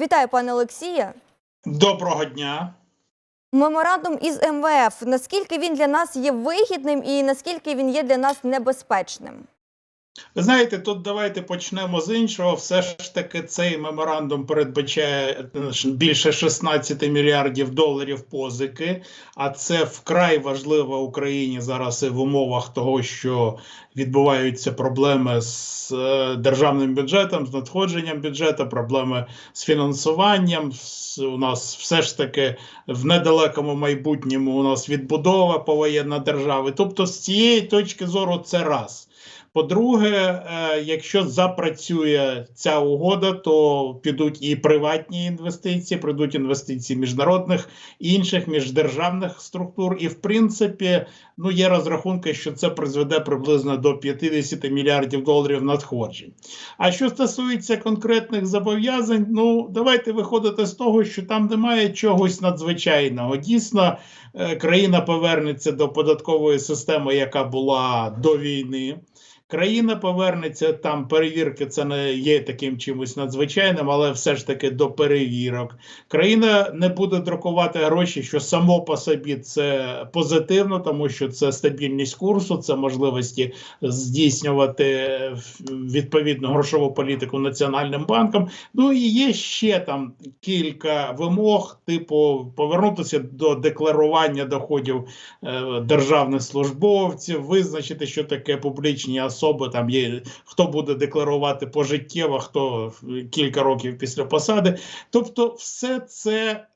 Вітаю, пане Олексія. Доброго дня. Меморандум із МВФ. Наскільки він для нас є вигідним і наскільки він є для нас небезпечним? Ви знаєте, тут давайте почнемо з іншого. Все ж таки, цей меморандум передбачає е, більше 16 мільярдів доларів позики. А це вкрай важливо Україні зараз і в умовах того, що відбуваються проблеми з е, державним бюджетом, з надходженням бюджету, проблеми з фінансуванням. У нас все ж таки в недалекому майбутньому у нас відбудова повоєнна держави. Тобто, з цієї точки зору, це раз. По-друге, е, якщо запрацює ця угода, то підуть і приватні інвестиції, прийдуть інвестиції міжнародних інших міждержавних структур. І в принципі, ну є розрахунки, що це призведе приблизно до 50 мільярдів доларів надходжень. А що стосується конкретних зобов'язань, ну давайте виходити з того, що там немає чогось надзвичайного. Дійсно, е, країна повернеться до податкової системи, яка була до війни. Країна повернеться там, перевірки це не є таким чимось надзвичайним, але все ж таки до перевірок. Країна не буде друкувати гроші, що само по собі це позитивно, тому що це стабільність курсу, це можливості здійснювати відповідну грошову політику національним банком. Ну і є ще там кілька вимог, типу повернутися до декларування доходів е, державних службовців, визначити, що таке публічні особи. Там є хто буде декларувати пожиттєво, хто кілька років після посади. Тобто, все це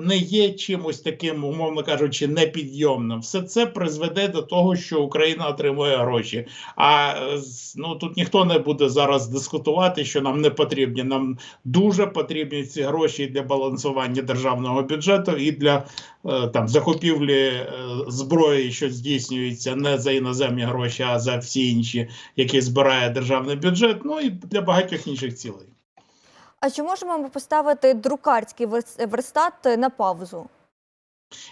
не є чимось таким, умовно кажучи, непідйомним. Все це призведе до того, що Україна отримує гроші. А е, ну тут ніхто не буде зараз дискутувати, що нам не потрібні. Нам дуже потрібні ці гроші для балансування державного бюджету і для е, там закупівлі е, зброї, що здійснюється не за іноземні гроші, а за всі інші, які збирає державний бюджет. Ну і для багатьох інших цілей. А чи можемо ми поставити друкарський верс- верстат на паузу?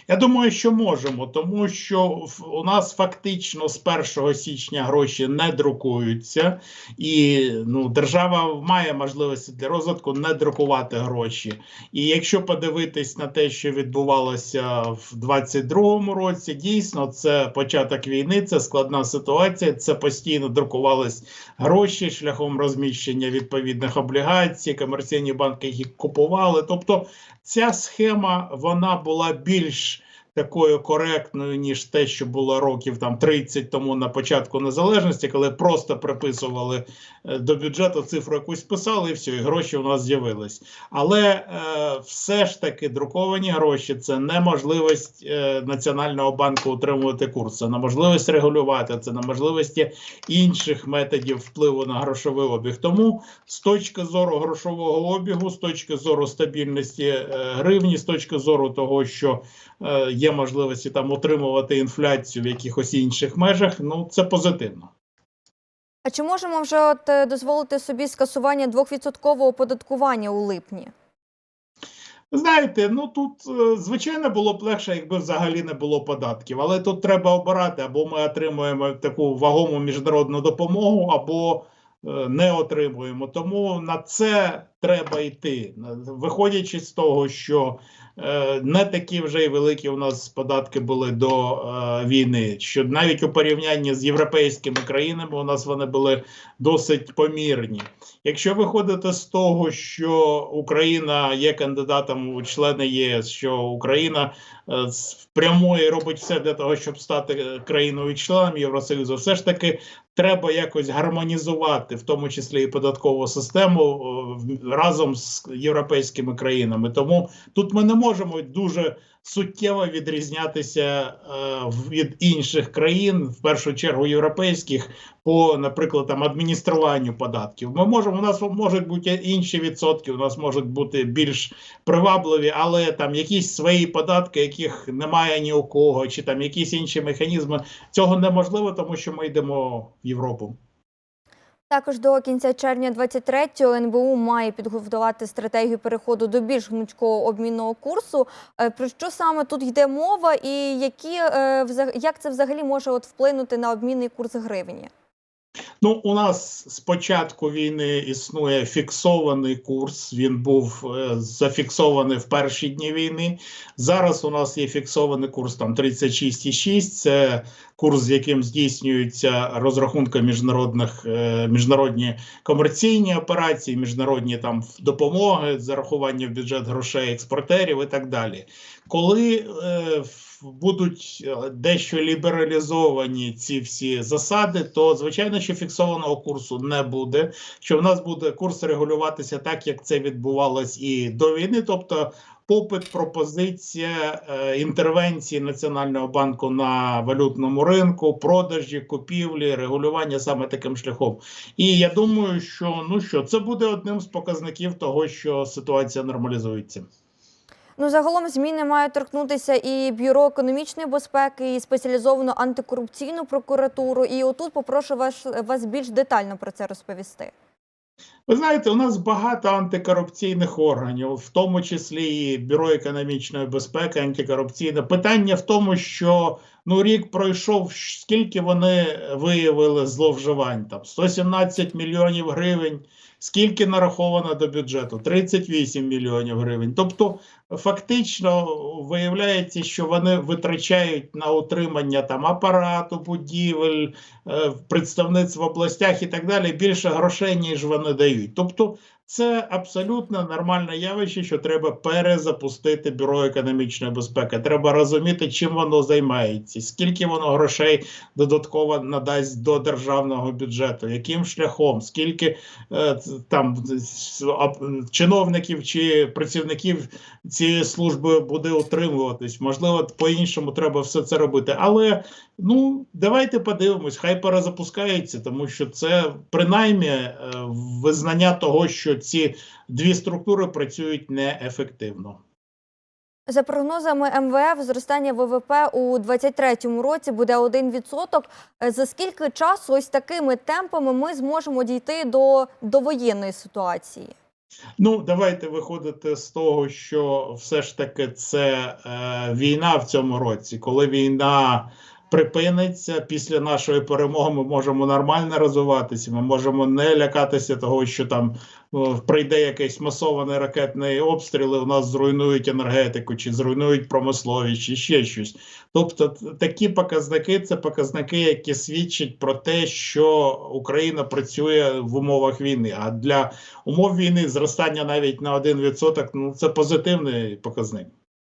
Я думаю, що можемо, тому що у нас фактично з 1 січня гроші не друкуються, і ну, держава має можливості для розвитку не друкувати гроші. І якщо подивитись на те, що відбувалося в 22-му році, дійсно це початок війни, це складна ситуація. Це постійно друкувались гроші шляхом розміщення відповідних облігацій, комерційні банки їх купували. Тобто ця схема вона була більш British такою коректною, ніж те, що було років там 30 тому на початку незалежності, коли просто приписували е, до бюджету цифру якусь писали, і все, і гроші у нас з'явились. Але е, все ж таки друковані гроші це неможливість е, Національного банку утримувати курс, це неможливість регулювати, це неможливості інших методів впливу на грошовий обіг. Тому з точки зору грошового обігу, з точки зору стабільності е, гривні, з точки зору того, що е, є можливості там утримувати інфляцію в якихось інших межах, ну це позитивно. А чи можемо вже от е, дозволити собі скасування 2% оподаткування у липні? Знаєте, ну тут е, звичайно було б легше, якби взагалі не було податків, але тут треба обирати, або ми отримуємо таку вагому міжнародну допомогу, або е, не отримуємо. Тому на це треба йти, виходячи з того, що е, не такі вже й великі у нас податки були до е, війни. Що навіть у порівнянні з європейськими країнами у нас вони були досить помірні. Якщо виходити з того, що Україна є кандидатом у члени ЄС, що Україна е, прямує робить все для того, щоб стати країною членом Євросоюзу, все ж таки треба якось гармонізувати, в тому числі і податкову систему е, разом з європейськими країнами. Тому тут ми не можемо дуже суттєво відрізнятися е, від інших країн, в першу чергу європейських, по, наприклад, там адмініструванню податків. Ми можемо, у нас можуть бути інші відсотки, у нас можуть бути більш привабливі, але там якісь свої податки, яких немає ні у кого, чи там якісь інші механізми. Цього неможливо, тому що ми йдемо в Європу. Також до кінця червня 23-го НБУ має підготувати стратегію переходу до більш гнучкого обмінного курсу. Е, Про що саме тут йде мова, і які е, як це взагалі може от вплинути на обмінний курс гривні? Ну, у нас з початку війни існує фіксований курс. Він був е, зафіксований в перші дні війни. Зараз у нас є фіксований курс там 36,6. Це курс, з яким здійснюються розрахунки міжнародних е, міжнародні комерційні операції, міжнародні там допомоги, зарахування в бюджет грошей експортерів і так далі. Коли е, будуть е, дещо лібералізовані ці всі засади, то звичайно, що фіксованого курсу не буде. Що в нас буде курс регулюватися так, як це відбувалось і до війни, тобто. Попит, пропозиція е, інтервенції Національного банку на валютному ринку, продажі, купівлі, регулювання саме таким шляхом. І я думаю, що ну що це буде одним з показників того, що ситуація нормалізується. Ну, загалом зміни мають торкнутися і бюро економічної безпеки, і спеціалізовану антикорупційну прокуратуру. І отут попрошу вас, вас більш детально про це розповісти. Ви знаєте, у нас багато антикорупційних органів, в тому числі і Бюро економічної безпеки, антикорупційне. Питання в тому, що ну рік пройшов, скільки вони виявили зловживань? Там 117 мільйонів гривень. Скільки нараховано до бюджету? 38 мільйонів гривень. Тобто, фактично виявляється, що вони витрачають на утримання там апарату, будівель, е, представництв в областях і так далі більше грошей, ніж вони дають. Тобто, це абсолютно нормальне явище, що треба перезапустити бюро економічної безпеки. Треба розуміти, чим воно займається, скільки воно грошей додатково надасть до державного бюджету, яким шляхом, скільки е, там чиновників чи працівників цієї служби буде утримуватись. Можливо, по-іншому треба все це робити. Але ну давайте подивимось, хай перезапускається, тому що це принаймні е, визнання того, що ці дві структури працюють неефективно. За прогнозами МВФ, зростання ВВП у 2023 році буде 1%. Е, За скільки часу ось такими темпами ми зможемо дійти до довоєнної ситуації? Ну, давайте виходити з того, що все ж таки це е, війна в цьому році. Коли війна припиниться після нашої перемоги, ми можемо нормально розвиватися. Ми можемо не лякатися того, що там прийде якийсь масований ракетний обстріл, і у нас зруйнують енергетику, чи зруйнують промисловість, чи ще щось. Тобто, такі показники це показники, які свідчать про те, що Україна працює в умовах війни. А для умов війни зростання навіть на 1% ну це позитивний показник.